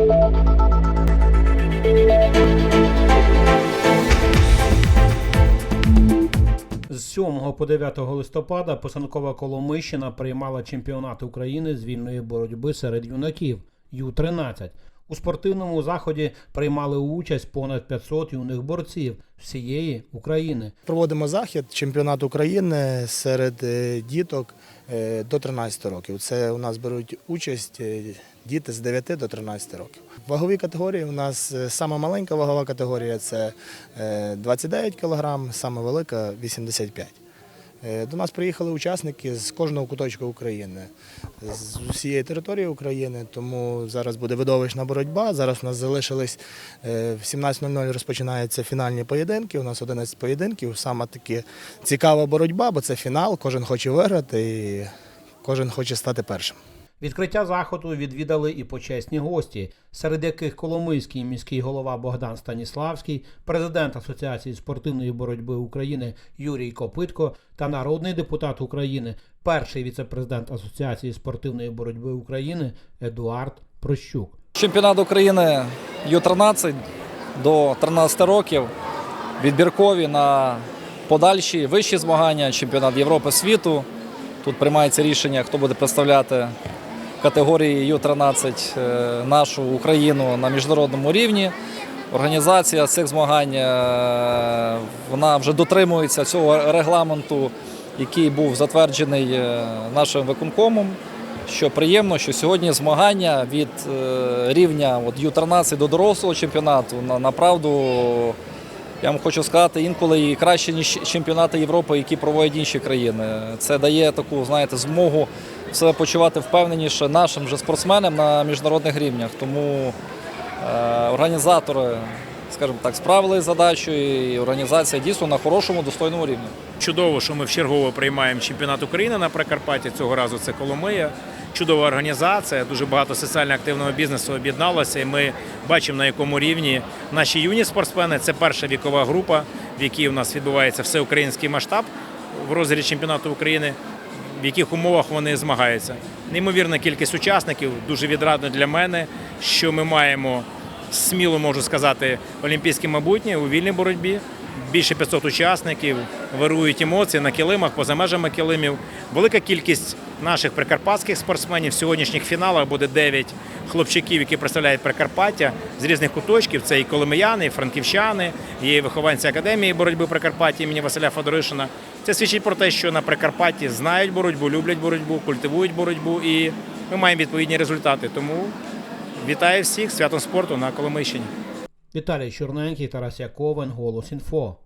З 7 по 9 листопада Писанкова Коломийщина приймала чемпіонат України з вільної боротьби серед юнаків Ю-13. У спортивному заході приймали участь понад 500 юних борців всієї України. Проводимо захід чемпіонат України серед е, діток е, до 13 років. Це у нас беруть участь е, діти з 9 до 13 років. Вагові категорії у нас сама маленька вагова категорія це е, 29 кг, сама велика 85 Е, До нас приїхали учасники з кожного куточка України, з усієї території України, тому зараз буде видовищна боротьба. Зараз у нас залишились е, в 17.00 розпочинаються фінальні поєдинки. У нас 11 поєдинків. Саме таки цікава боротьба, бо це фінал, кожен хоче виграти і кожен хоче стати першим. Відкриття заходу відвідали і почесні гості, серед яких Коломийський міський голова Богдан Станіславський, президент Асоціації спортивної боротьби України Юрій Копитко та народний депутат України, перший віцепрезидент Асоціації спортивної боротьби України Едуард Прощук. Чемпіонат України Ю-13 до 13 років. Відбіркові на подальші вищі змагання, чемпіонат Європи світу. Тут приймається рішення, хто буде представляти категорії Ю-13 е, нашу Україну на міжнародному рівні. Організація цих змагань е, вона вже дотримується цього регламенту, який був затверджений е, нашим виконкомом. Що приємно, що сьогодні змагання від рівня от, Ю-13 до дорослого чемпіонату на, направду, я вам хочу сказати, інколи і краще, ніж чемпіонати Європи, які проводять інші країни. Це дає таку, знаєте, змогу себе почувати впевненіше нашим же спортсменам на міжнародних рівнях. Тому е, організатори, скажімо так, справились з задачею, і організація дійсно на хорошому, достойному рівні. Чудово, що ми вчергово приймаємо чемпіонат України на Прикарпатті. Цього разу це Коломия. Чудова організація. Дуже багато соціально активного бізнесу об'єдналося. І ми бачимо, на якому рівні наші юні спортсмени. Це перша вікова група, в якій у нас відбувається всеукраїнський масштаб в розрізі чемпіонату України. В яких умовах вони змагаються. Неймовірна кількість учасників, дуже відрадно для мене, що ми маємо сміло можу сказати олімпійське майбутнє у вільній боротьбі. Більше 500 учасників вирують емоції на килимах, поза межами килимів. Велика кількість наших прикарпатських спортсменів. В сьогоднішніх фіналах буде 9 хлопчиків, які представляють Прикарпаття з різних куточків. Це і коломияни, і франківчани, і вихованці академії боротьби Прикарпаття імені Василя Федоришина. Це свідчить про те, що на Прикарпатті знають боротьбу, люблять боротьбу, культивують боротьбу, і ми маємо відповідні результати. Тому вітаю всіх святом спорту на Коломийщині. Віталій Чорненький, Тарас Яковен, Голос Інфо.